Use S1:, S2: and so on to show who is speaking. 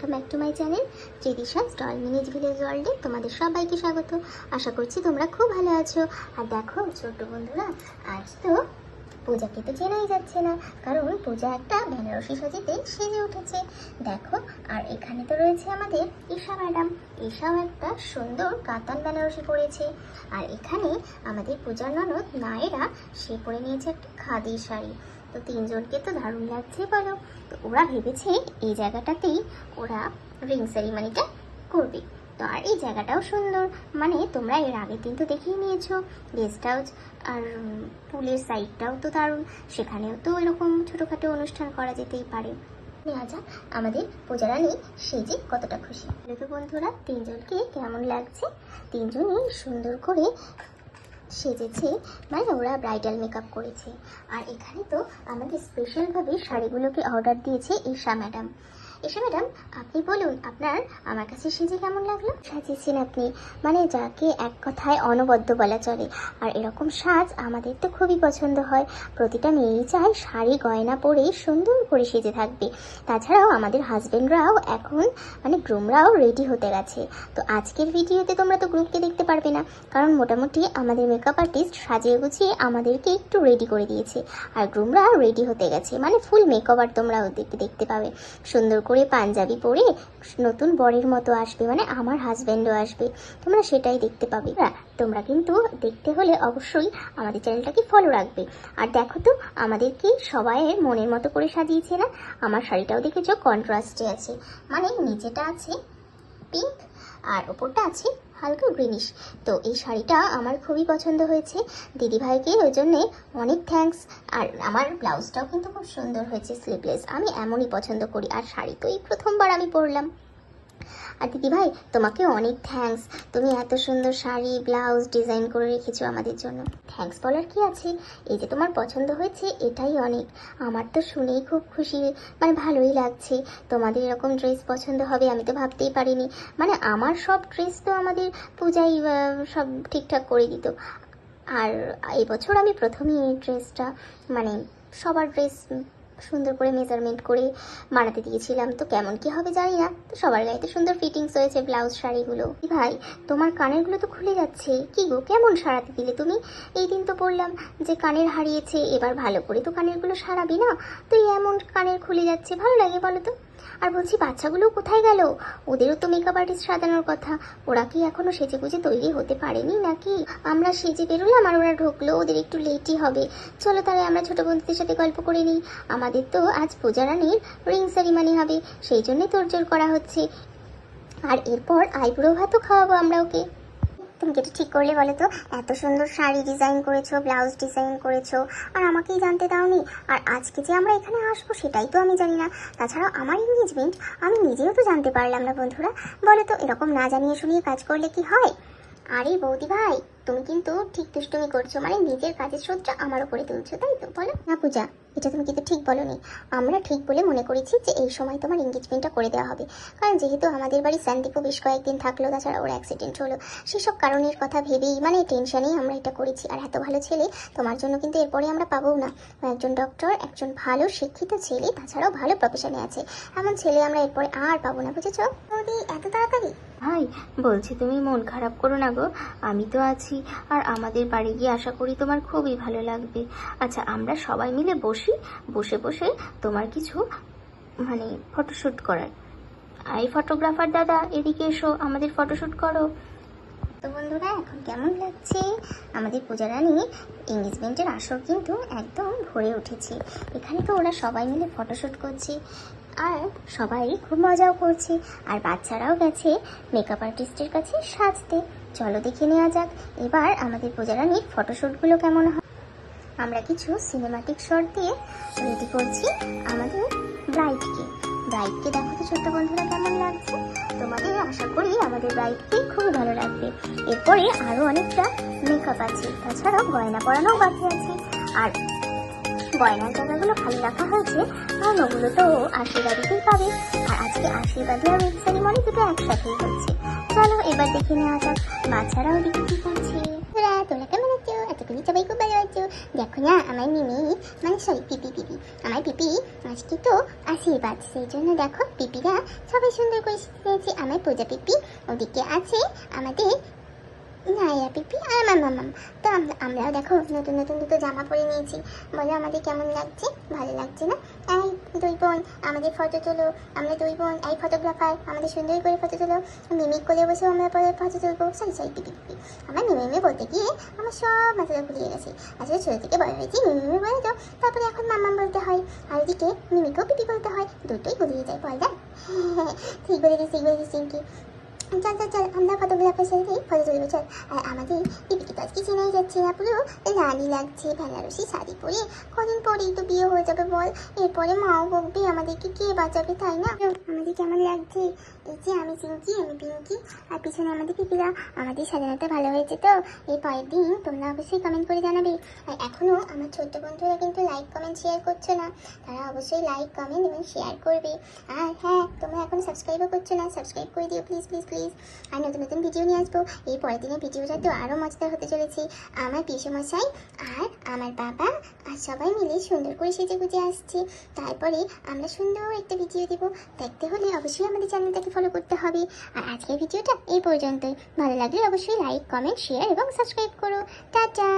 S1: Welcome back to my channel Tridisha stall মিনিজ village ওয়ার্ল্ডে তোমাদের সবাইকে স্বাগত। আশা করছি তোমরা খুব ভালো আছো। আর দেখো, ছোট্ট বন্ধুরা, আজ তো পূজাকে তো চেনাই যাচ্ছে না, কারণ পূজা একটা বেনারসি সাজিতে সেজে উঠেছে। দেখো, আর এখানে তো রয়েছে আমাদের ঈশা ম্যাডাম। ঈশাও একটা সুন্দর কাতান বেনারসি পরেছে। আর এখানে আমাদের পূজার ননদ নায়েরা, সে পরে নিয়েছে একটা খাদি শাড়ি। তো তিনজনকে তো দারুণ লাগছে, বলো। তো ওরা ভেবেছে এই জায়গাটাতেই ওরা রিং সেরিমনিটা করবে। তো আর এই জায়গাটাও সুন্দর। মানে তোমরা এর আগের দিন তো দেখেই নিয়েছো গেস্ট হাউস আর পুলের সাইডটাও তো দারুণ। সেখানেও তো এরকম ছোটোখাটো অনুষ্ঠান করা যেতেই পারে। নেওয়া যাক আমাদের পূজারানী সেজে কতটা খুশি। দেখো বন্ধুরা, তিনজনকে কেমন লাগছে? তিনজনই সুন্দর করে সেজেছে মানে ওরা ব্রাইডাল মেকআপ করেছে। আর এখানে তো আমাদের স্পেশালভাবে শাড়িগুলোকে অর্ডার দিয়েছে ঈশা ম্যাডাম ঈশা ম্যাডাম। আপনি বলুন, আপনার, আমার কাছে সেজে কেমন লাগল? সাজিয়েছেন আপনি। মানে যাকে এক কথায় অনবদ্য বলা চলে। আর এরকম সাজ আমাদের তো খুবই পছন্দ হয়। প্রতিটা মেয়েই চায় শাড়ি, গয়না পরে সুন্দর করে সেজে থাকবে। তাছাড়াও আমাদের হাজবেন্ডরাও এখন মানে গ্রুমরাও রেডি হতে গেছে। তো আজকের ভিডিওতে তোমরা তো গ্রুপকে দেখতে পারবে না। কারণ মোটামুটি আমাদের মেকআপ আর্টিস্ট সাজিয়ে গুছিয়ে আমাদেরকে একটু রেডি করে দিয়েছে। আর গ্রুমরা রেডি হতে গেছে। মানে ফুল মেকওভার তোমরা ওদেরকে দেখতে পাবে। সুন্দর করে পাঞ্জাবি পরে নতুন বরের মতো আসবে মানে আমার হাজব্যান্ডও আসবে। তোমরা সেটাই দেখতে পাবে। হ্যাঁ, তোমরা কিন্তু দেখতে হলে অবশ্যই আমাদের চ্যানেলটাকে ফলো রাখবে। আর দেখো তো আমাদেরকে সবাই মনের মতো করে সাজিয়েছে না? আমার শাড়িটাও দেখেছ কন্ট্রাস্টে আছে। মানে নিচেটা আছে পিঙ্ক আর ওপরটা আছে হালকা গ্রিনিশ তো এই শাড়িটা আমার খুবই পছন্দ হয়েছে। দিদিভাইকে ওই জন্যে অনেক থ্যাঙ্কস আর আমার ব্লাউজটাও কিন্তু খুব সুন্দর হয়েছে স্লিভলেস আমি এমনই পছন্দ করি। আর শাড়ি তো এই প্রথমবার আমি পরলাম। আর দিদিভাই তোমাকে অনেক থ্যাঙ্কস তুমি এত সুন্দর শাড়ি ব্লাউজ ডিজাইন করে রেখেছো আমাদের জন্য। থ্যাঙ্কস বলার কি আছে? এই যে তোমার পছন্দ হয়েছে, এটাই অনেক। আমার তো শুনেই খুব খুশি মানে ভালোই লাগছে। তোমাদের এরকম ড্রেস পছন্দ হবে, আমি তো ভাবতেই পারিনি। মানে আমার সব ড্রেস তো আমাদের পূজাই সব ঠিকঠাক করে দিত। আর এবছর আমি প্রথমেই এই ড্রেসটা মানে সবার ড্রেস সুন্দর করে মেজারমেন্ট করে বানাতে দিয়েছিলাম। তো কেমন কি হবে জানি না। তো সবার গায়ে তো সুন্দর ফিটিংস হয়েছে ব্লাউজ শাড়িগুলো। ভাই, তোমার কানেরগুলো তো খুলে যাচ্ছে। কি গো, কেমন সারাতে দিলে তুমি? এই দিন তো বললাম যে কানের হারিয়েছে, এবার ভালো করে তো কানেরগুলো সারাবি না? তো এমন কানের খুলে যাচ্ছে, ভালো লাগে বলো তো? আর বলছি, বাচ্চাগুলো কোথায় গেল? ওদেরও তো মেকআপ আর্টিস্ট সাজানোর কথা। ওরা কি এখনও সেজে গুজে তৈরি হতে পারেনি নাকি? আমরা সেজে বেরোলাম আর ওরা ঢুকলো, ওদের একটু লেটই হবে। চলো তাহলে আমরা ছোট বন্ধুদের সাথে গল্প করে নিই। আমাদের তো আজ পূজা রানীর রিং সেরিমানি হবে। সেই জন্যই তোড়জোড় করা হচ্ছে। আর এরপর আইব্রো ভাতও খাওয়াবো আমরা ওকে। তুমি যেটা ঠিক করলে বলো তো। এত সুন্দর শাড়ি ডিজাইন করেছ ব্লাউজ ডিজাইন করেছ, আর আমাকেই জানতে দাওনি। আর আজকে যে আমরা এখানে আসব সেটাই তো আমি জানি না। তাছাড়া আমার এনগেজমেন্ট আমি নিজেও তো জানতে পারলাম না বন্ধুরা। বলো তো, এরকম না জানিয়ে শুনিয়ে কাজ করলে কি হয়? আরে বৌদি ভাই তুমি কিন্তু ঠিক দুষ্টুমি করছ মানে নিজের কাজের শ্রদ্ধা আমার উপরে তুলছো, তাই তো? বলো। না পূজা, এটা তুমি কিন্তু ঠিক বলনি। আমরা ঠিক বলে মনে করেছি যে এই সময় তোমার এঙ্গেজমেন্টটা করে দেওয়া হবে। কারণ যেহেতু আমাদের বাড়ি স্যান্ডিপও বেশ কয়েকদিন থাকল, তাছাড়া ওর অ্যাক্সিডেন্ট হলো, সেসব কারণের কথা ভেবেই মানে টেনশনেই আমরা এটা করেছি। আর এত ভালো ছেলে, তোমার জন্য কিন্তু এরপরে আমরা পাবো না। একজন ডক্টর একজন ভালো শিক্ষিত ছেলে, তাছাড়াও ভালো প্রফেশনে আছে। এমন ছেলে আমরা এরপরে আর পাবো না, বুঝেছ? এত তাড়াতাড়ি?
S2: ভাই, বলছি তুমি মন খারাপ করো না গো। আমি তো আছি। আর আমাদের বাড়ি গিয়ে আশা করি তোমার খুবই ভালো লাগবে। আচ্ছা আমরা সবাই মিলে বসি, বসে বসে তোমার কিছু মানে ফটোশ্যুট করার। এই ফটোগ্রাফার দাদা, এদিকে এসো, আমাদের ফটোশ্যুট করো।
S1: তো বন্ধুরা, এখন কেমন লাগছে? আমাদের পূজা রানী এঙ্গেজমেন্টের আসর কিন্তু একদম ভরে উঠেছে। এখানে তো ওরা সবাই মিলে ফটোশ্যুট করছে, আর সবাই খুব মজাও করছে, আর বাচ্চারাও গেছে মেকআপ আর্টিস্টের কাছে সাজতে। চলো দেখে নেওয়া যাক, এবার আমাদের পূজা রানীর ফটোশ্যুটগুলো কেমন হয়। আমরা কিছু সিনেমাটিক শট দিয়ে রেডি করছি আমাদের ব্রাইডকে ব্রাইডকে দেখো তো ছোট্ট বন্ধুরা কেমন লাগছে? তোমাদের আশা করি আমাদের ব্রাইডকে খুবই ভালো লাগবে। এরপরে আরও অনেকটা মেকআপ আছে, তাছাড়াও গয়না পরানোও বাকি আছে। আর
S2: গয়নার জায়গাগুলো খালি রাখা হয়েছে, কারণ ওগুলো তো আশীর্বাদীতেই পাবে। আর আজকে আশীর্বাদী আর উইক সেরিমনি দুটো একসাথেই হচ্ছে। চলো এবার দেখে নেওয়া যাক। বাচ্চারাও দেখে করছে।
S1: তোমরা কেমন আছো? এতক্ষণই সবাই খুব ভালো আছো। দেখো না, আমার মিমি মানে সরি পিপি পিপি। আমার পিপি আজকে তো আশীর্বাদ। সেই জন্য দেখো, পিপিরা সবাই সুন্দর করে শিখেছে আমার পূজা পিপি ওদিকে আছে। আমাদের নাইয়া পিপি, আর আমার মামাম তো আমরা আমরাও দেখো নতুন নতুন দুটো জামা পরে নিয়েছি। বলো আমাদের কেমন লাগছে? ভালো লাগছে না? এই দুই বোন, আমাদের ফটো তোলো। আমরা দুই বোন, এই ফটোগ্রাফার আমাদের সুন্দর করে ফটো তোলো। মিমিক করে বসে আমরা পরে ফটো তুলবো। সরি সরি পিপি পিপি। আমার মিমি মিমি বলতে গিয়ে আমার সব মাথাটা ঘুরিয়ে গেছে। আসলে ছোটো থেকে বড় হয়েছি, মিমি মিমি বলে তো তারপরে এখন মাম্মাম বলতে হয়, আর এদিকে মিমিকেও পিপি বলতে হয়। দুটোই ঘুরিয়ে যায়, বল ঠিক বলে দিস ঠিক বলে দিস চল চল চল, আমরা ফটোগ্রাফার সাথে ফটো তুলবো চল। আর আমাদের পিপিকে তো আজকে চেনাই যাচ্ছে না পুরো। রানি লাগছে, বেনারসি শাড়ি পরে। কদিন পরেই তো বিয়ে হয়ে যাবে বল। এরপরে মাও বকবে, আমাদেরকে কে বাঁচাবে, তাই না? আমাদের কেমন লাগছে? এই যে আমি চিঙ্কি আমি পিঙ্কি। আর পিছনে আমাদের পিপিরা, আমাদের সাজানোটা ভালো হয়েছে তো। এই পরের দিন তোমরা অবশ্যই কমেন্ট করে জানাবে। আর এখনও আমার ছোট্ট বন্ধুরা কিন্তু লাইক কমেন্ট শেয়ার করছ না। তারা অবশ্যই লাইক কমেন্ট এবং শেয়ার করবে। আর হ্যাঁ তোমরা এখন সাবস্ক্রাইবও করছ সাবস্ক্রাইব করে দিও। প্লিজ প্লিজ প্লিজ আর নতুন নতুন ভিডিও নিয়ে আসব। এই পরের দিনের ভিডিওটা তো আরও মজাদার হতে চলেছে। আমার পিসমশাই আর আমার বাবা আর সবাই মিলে সুন্দর করে সেজে গুজে আসছে। তারপরে আমরা সুন্দর একটা ভিডিও দেবো। দেখতে হলে অবশ্যই আমাদের চ্যানেলটাকে ফলো করতে হবে। আর আজকের ভিডিওটা এই পর্যন্তই। ভালো লাগলে অবশ্যই লাইক কমেন্ট শেয়ার এবং সাবস্ক্রাইব করো। টাটা!